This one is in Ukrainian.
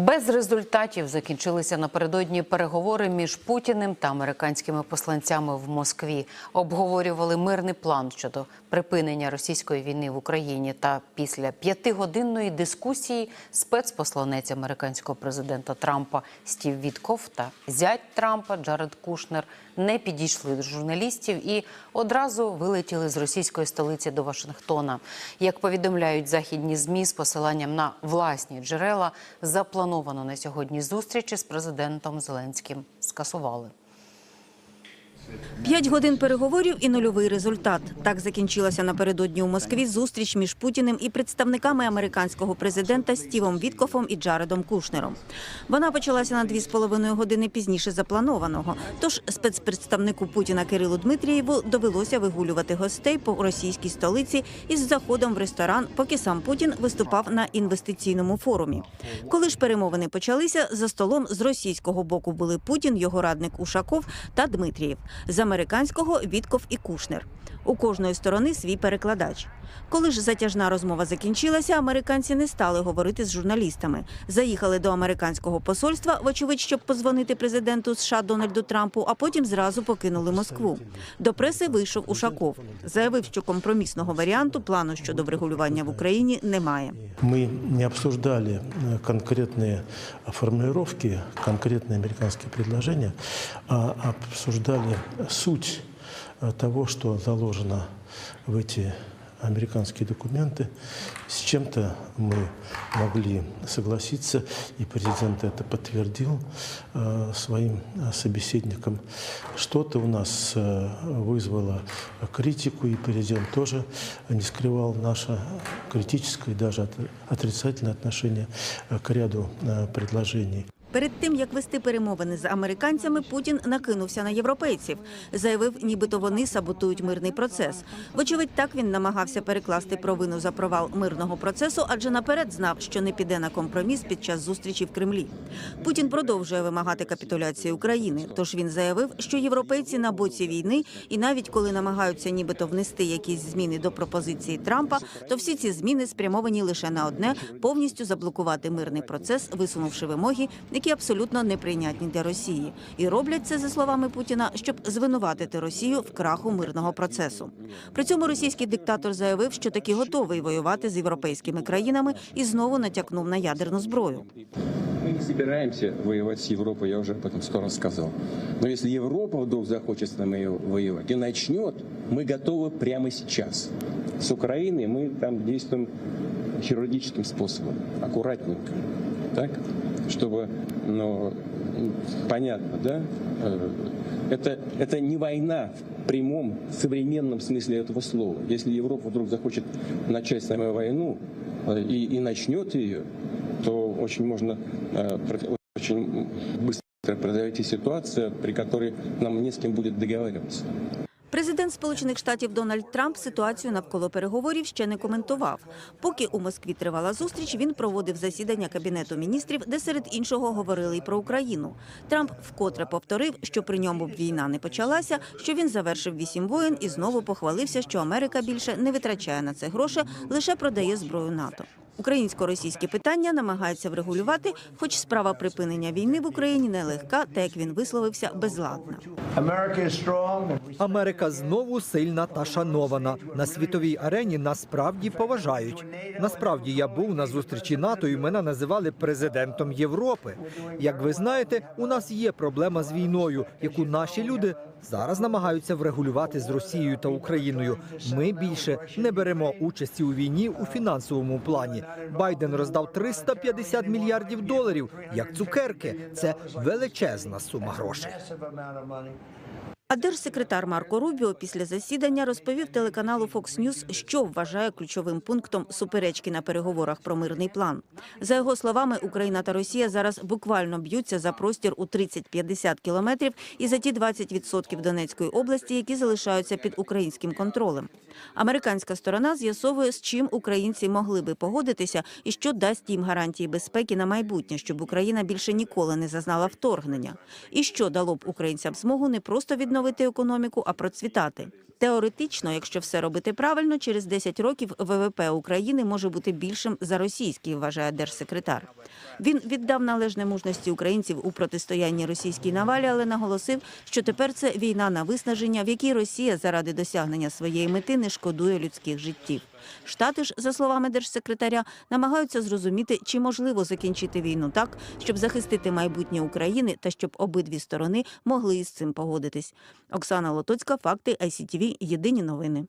Без результатів закінчилися напередодні переговори між Путіним та американськими посланцями в Москві. Обговорювали мирний план щодо припинення російської війни в Україні. Та після п'ятигодинної дискусії спецпосланець американського президента Трампа Стів Вітков та зять Трампа Джаред Кушнер не підійшли до журналістів і одразу вилетіли з російської столиці до Вашингтона. Як повідомляють західні змі з посиланням на власні джерела, заплановано на сьогодні зустрічі з президентом Зеленським скасували. П'ять годин переговорів і нульовий результат. Так закінчилася напередодні у Москві зустріч між Путіним і представниками американського президента Стівом Віткофом і Джаредом Кушнером. Вона почалася на дві з половиною години пізніше запланованого. Тож спецпредставнику Путіна Кирилу Дмитрієву довелося вигулювати гостей по російській столиці із заходом в ресторан, поки сам Путін виступав на інвестиційному форумі. Коли ж перемовини почалися, за столом з російського боку були Путін, його радник Ушаков та Дмитрієв З американського Вітков і Кушнер. У кожної сторони свій перекладач. Коли ж затяжна розмова закінчилася, американці не стали говорити з журналістами. Заїхали до американського посольства, вочевидь, щоб позвонити президенту США Дональду Трампу, а потім зразу покинули Москву. До преси вийшов Ушаков. Заявив, що компромісного варіанту плану щодо врегулювання в Україні немає. Мы не обсуждали э, конкретные формулировки, конкретные американские предложения, а обсуждали суть э, того, что заложено в эти американские документы. С чем-то мы могли согласиться, и президент это подтвердил э, своим э, собеседникам. Что-то у нас вызвало критику, и президент тоже не скрывал наше критическое и даже от- отрицательное отношение к ряду предложений. Перед тим як вести перемовини з американцями, Путін накинувся на європейців. Заявив, нібито вони саботують мирний процес. Вочевидь, так він намагався перекласти провину за провал мирного процесу, адже наперед знав, що не піде на компроміс під час зустрічі в Кремлі. Путін продовжує вимагати капітуляції України. Тож він заявив, що європейці на боці війни, і навіть коли намагаються нібито внести якісь зміни до пропозиції Трампа, то всі ці зміни спрямовані лише на одне повністю заблокувати мирний процес, висунувши вимоги, які абсолютно неприйнятні для Росії, і роблять це за словами Путіна, щоб звинуватити Росію в краху мирного процесу. При цьому російський диктатор заявив, що таки готовий воювати з європейськими країнами і знову натякнув на ядерну зброю. Мы не собираемся воевать с Европой, я уже об этом сто раз сказал. Но если Европа вдруг захочет с нами воевать и начнет, мы готовы прямо сейчас. С Украиной мы там действуем хирургическим способом, аккуратненько, так, чтобы, ну, понятно, да, Э, это, это не война в прямом современном смысле этого слова. Если Европа вдруг захочет начать с нами войну э, и, и начнет ее, то очень можно э, очень быстро произойти ситуация, при которой нам не с кем будет договариваться. Президент Сполучених Штатів Дональд Трамп ситуацію навколо переговорів ще не коментував. Поки у Москві тривала зустріч, він проводив засідання кабінету міністрів, де серед іншого говорили й про Україну. Трамп вкотре повторив, що при ньому б війна не почалася, що він завершив вісім воєн і знову похвалився, що Америка більше не витрачає на це гроші, лише продає зброю НАТО. Українсько-російське питання намагається врегулювати, хоч справа припинення війни в Україні нелегка, та як він висловився, безладна. Америка знову сильна та шанована. На світовій арені нас справді поважають. Насправді я був на зустрічі НАТО і мене називали президентом Європи. Як ви знаєте, у нас є проблема з війною, яку наші люди зараз намагаються врегулювати з Росією та Україною. Ми більше не беремо участі у війні у фінансовому плані. Байден роздав 350 мільярдів доларів як цукерки. Це величезна сума грошей. А держсекретар Марко Рубіо після засідання розповів телеканалу Fox News, що вважає ключовим пунктом суперечки на переговорах про мирний план. За його словами, Україна та Росія зараз буквально б'ються за простір у 30-50 кілометрів і за ті 20% Донецької області, які залишаються під українським контролем. Американська сторона з'ясовує, з чим українці могли би погодитися і що дасть їм гарантії безпеки на майбутнє, щоб Україна більше ніколи не зазнала вторгнення, і що дало б українцям змогу не просто відновити відновити економіку, а процвітати. Теоретично, якщо все робити правильно, через 10 років ВВП України може бути більшим за російський, вважає держсекретар. Він віддав належне мужності українців у протистоянні російській навалі, але наголосив, що тепер це війна на виснаження, в якій Росія заради досягнення своєї мети не шкодує людських життів. Штати ж, за словами держсекретаря, намагаються зрозуміти, чи можливо закінчити війну так, щоб захистити майбутнє України та щоб обидві сторони могли із цим погодитись. Оксана Лотоцька, факти ICTV, Єдині новини.